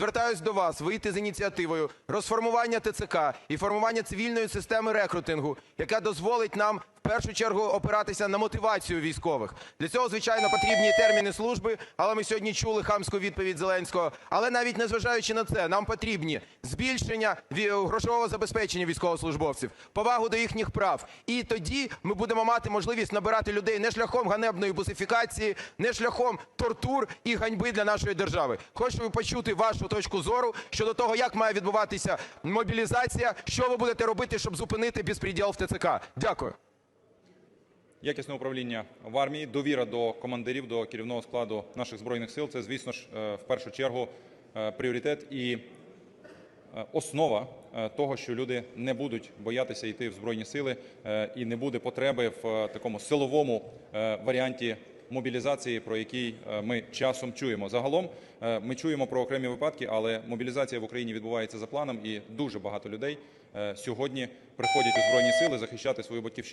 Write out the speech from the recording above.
звертаюсь до вас вийти з ініціативою розформування ТЦК і формування цивільної системи рекрутингу, яка дозволить нам в першу чергу опиратися на мотивацію військових. Для цього, звичайно, потрібні терміни служби, але ми сьогодні чули хамську відповідь Зеленського. Але навіть незважаючи на це, нам потрібні збільшення грошового забезпечення військовослужбовців, повагу до їхніх прав. І тоді ми будемо мати можливість набирати людей не шляхом ганебної бусифікації, не шляхом тортур і ганьби для нашої держави. Хочу почути вашу точку зору щодо того, як має відбуватися мобілізація, що ви будете робити, щоб зупинити безпреділ в ТЦК. Дякую. Якісне управління в армії, довіра до командирів, до керівного складу наших збройних сил це, звісно ж, е, в першу чергу е, пріоритет і е, основа того, що люди не будуть боятися йти в збройні сили і не буде потреби в такому силовому варіанті мобілізації, про який е, ми часом чуємо. Загалом е, ми чуємо про окремі випадки, але мобілізація в Україні відбувається за планом, і дуже багато людей е, сьогодні приходять у збройні сили захищати свою батьківщину.